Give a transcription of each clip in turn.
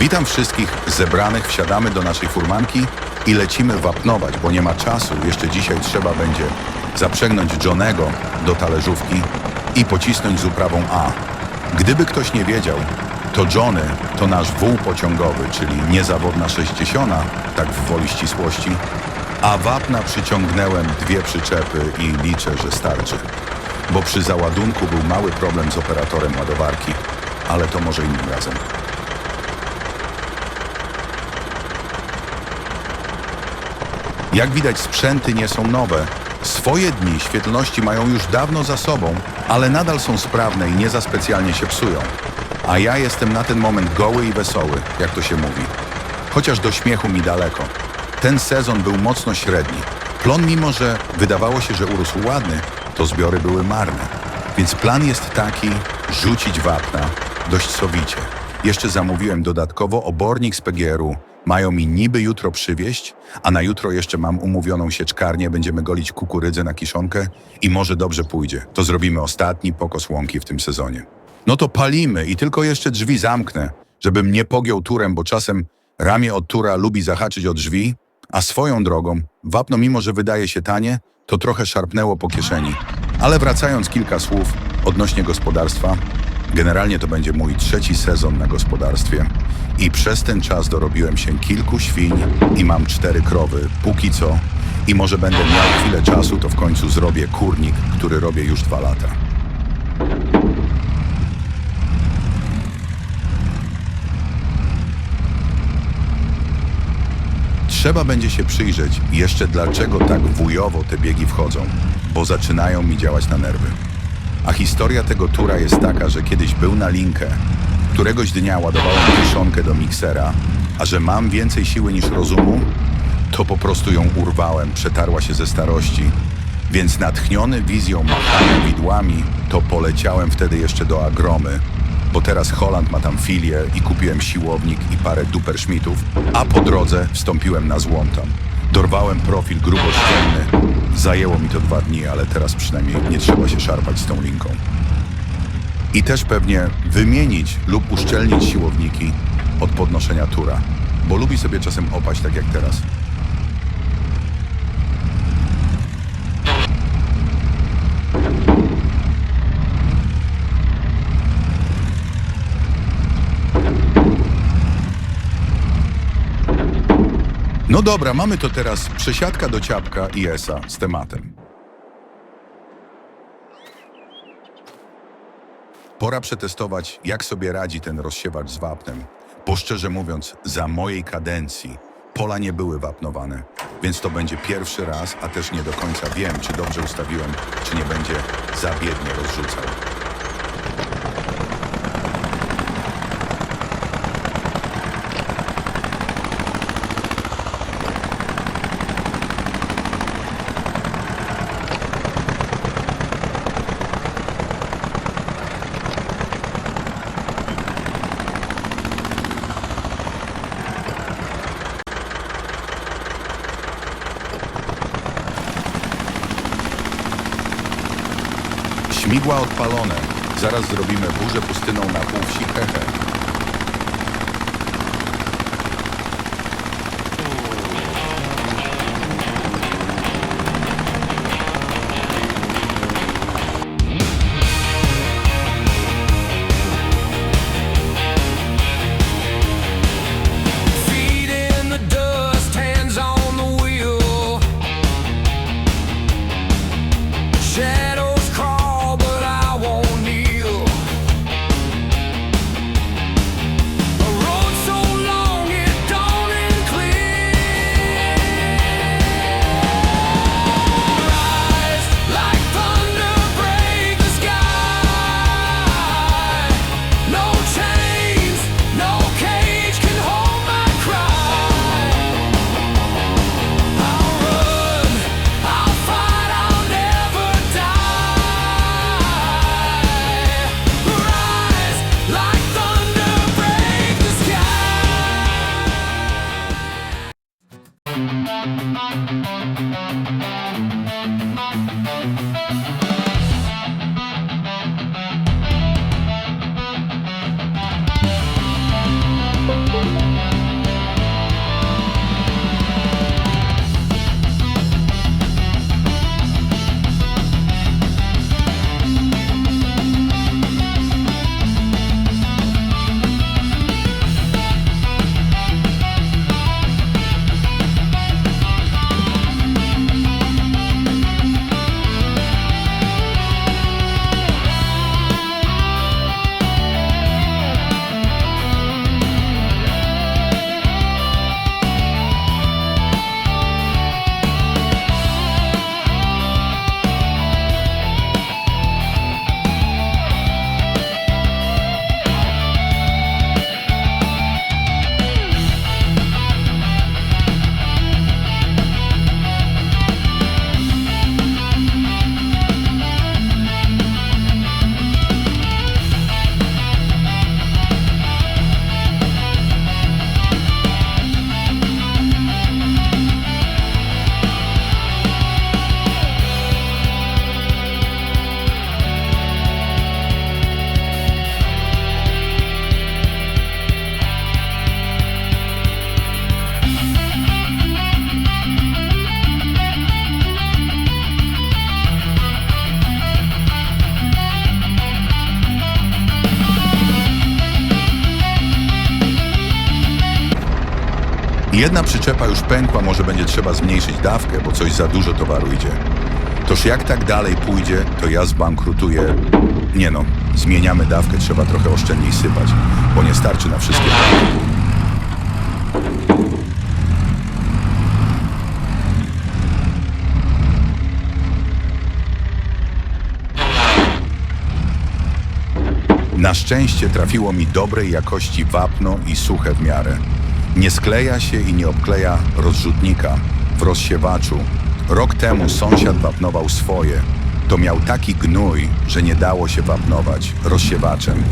Witam wszystkich zebranych, wsiadamy do naszej furmanki i lecimy wapnować, bo nie ma czasu. Jeszcze dzisiaj trzeba będzie zaprzęgnąć Johnego do talerzówki i pocisnąć z uprawą A. Gdyby ktoś nie wiedział, to Johnny to nasz wół pociągowy, czyli niezawodna sześćdziesiąta, tak w woli ścisłości, a wapna przyciągnęłem dwie przyczepy i liczę, że starczy. Bo przy załadunku był mały problem z operatorem ładowarki, ale to może innym razem. Jak widać, sprzęty nie są nowe. Swoje dni świetlności mają już dawno za sobą, ale nadal są sprawne i nie za specjalnie się psują. A ja jestem na ten moment goły i wesoły, jak to się mówi. Chociaż do śmiechu mi daleko. Ten sezon był mocno średni. Plon, mimo że wydawało się, że urósł ładny, to zbiory były marne. Więc plan jest taki, rzucić wapna dość sowicie. Jeszcze zamówiłem dodatkowo obornik z PGR-u. Mają mi niby jutro przywieźć, a na jutro jeszcze mam umówioną sieczkarnię, będziemy golić kukurydzę na kiszonkę i może dobrze pójdzie. To zrobimy ostatni pokos łąki w tym sezonie. No to palimy i tylko jeszcze drzwi zamknę, żebym nie pogiął turem, bo czasem ramię od tura lubi zahaczyć o drzwi, a swoją drogą, wapno mimo, że wydaje się tanie, to trochę szarpnęło po kieszeni. Ale wracając kilka słów odnośnie gospodarstwa, generalnie to będzie mój trzeci sezon na gospodarstwie i przez ten czas dorobiłem się kilku świń i mam cztery krowy, póki co. I może będę miał chwilę czasu, to w końcu zrobię kurnik, który robię już dwa lata. Trzeba będzie się przyjrzeć jeszcze dlaczego tak wujowo te biegi wchodzą, bo zaczynają mi działać na nerwy. A historia tego tura jest taka, że kiedyś był na linkę, któregoś dnia ładowałem kiszonkę do miksera, a że mam więcej siły niż rozumu, to po prostu ją urwałem, przetarła się ze starości. Więc natchniony wizją machania widłami, to poleciałem wtedy jeszcze do Agromy, bo teraz Holland ma tam filię i kupiłem siłownik i parę duperschmittów, a po drodze wstąpiłem na złom. Dorwałem profil grubościenny. Zajęło mi to dwa dni, ale teraz przynajmniej nie trzeba się szarpać z tą linką. I też pewnie wymienić lub uszczelnić siłowniki od podnoszenia tura, bo lubi sobie czasem opaść tak jak teraz. No dobra, mamy to teraz przesiadka do ciapka i ESA z tematem. Pora przetestować, jak sobie radzi ten rozsiewacz z wapnem. Bo szczerze mówiąc, za mojej kadencji pola nie były wapnowane, więc to będzie pierwszy raz, a też nie do końca wiem, czy dobrze ustawiłem, czy nie będzie za biednie rozrzucał. Śmigła odpalone. Zaraz zrobimy burzę pustyną na pół wsi, hehe. Thank you. Jedna przyczepa już pękła, może będzie trzeba zmniejszyć dawkę, bo coś za dużo towaru idzie. Toż jak tak dalej pójdzie, to ja zbankrutuję. Nie no, zmieniamy dawkę, trzeba trochę oszczędniej sypać, bo nie starczy na wszystkie. Na szczęście trafiło mi dobrej jakości wapno i suche w miarę. Nie skleja się i nie obkleja rozrzutnika w rozsiewaczu. Rok temu sąsiad wapnował swoje. To miał taki gnój, że nie dało się wapnować rozsiewaczem.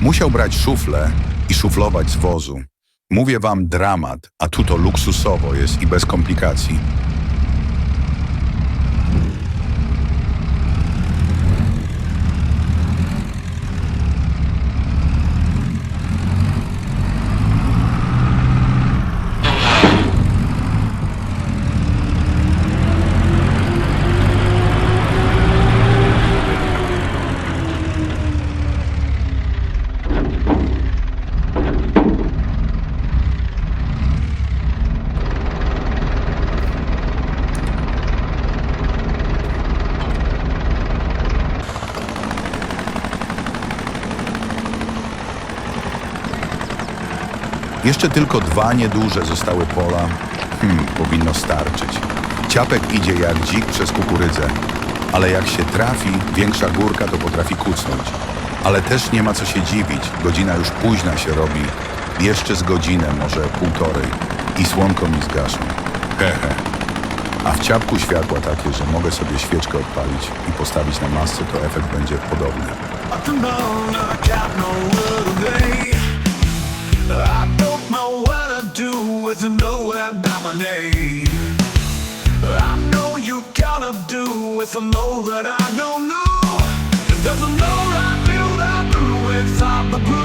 Musiał brać szuflę i szuflować z wozu. Mówię wam dramat, a tu to luksusowo jest i bez komplikacji. Jeszcze tylko dwa nieduże zostały pola. Hmm, powinno starczyć. Ciapek idzie jak dzik przez kukurydzę. Ale jak się trafi, większa górka to potrafi kucnąć. Ale też nie ma co się dziwić. Godzina już późna się robi. Jeszcze z godzinę, może półtorej. I słonko mi zgaszą. Hehe. A w ciapku światła takie, że mogę sobie świeczkę odpalić i postawić na masce, to efekt będzie podobny. With know that dominate. I know you gotta do with the know that I don't know. There's a know I feel that blue without the blue.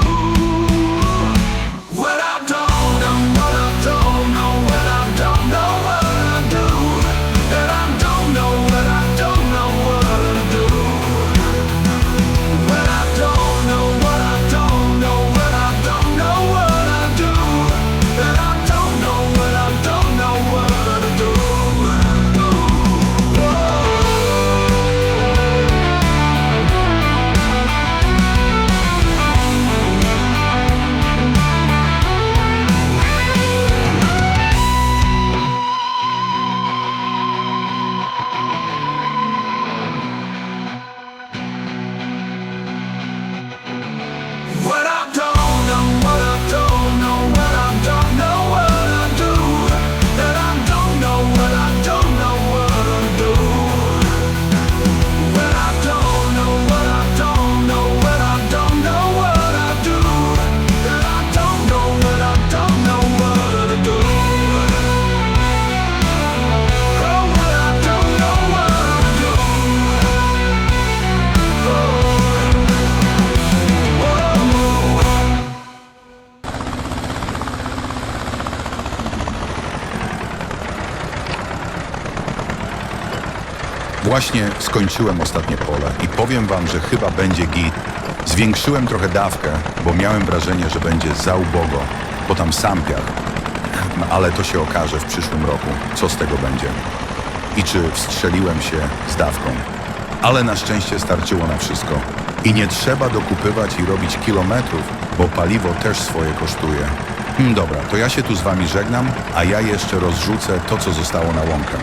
Właśnie skończyłem ostatnie pole i powiem wam, że chyba będzie git. Zwiększyłem trochę dawkę, bo miałem wrażenie, że będzie za ubogo, bo tam sam piach. No, ale to się okaże w przyszłym roku, co z tego będzie. I czy wstrzeliłem się z dawką. Ale na szczęście starczyło na wszystko. I nie trzeba dokupywać i robić kilometrów, bo paliwo też swoje kosztuje. Hmm, dobra, to ja się tu z wami żegnam, a ja jeszcze rozrzucę to, co zostało na łąkę.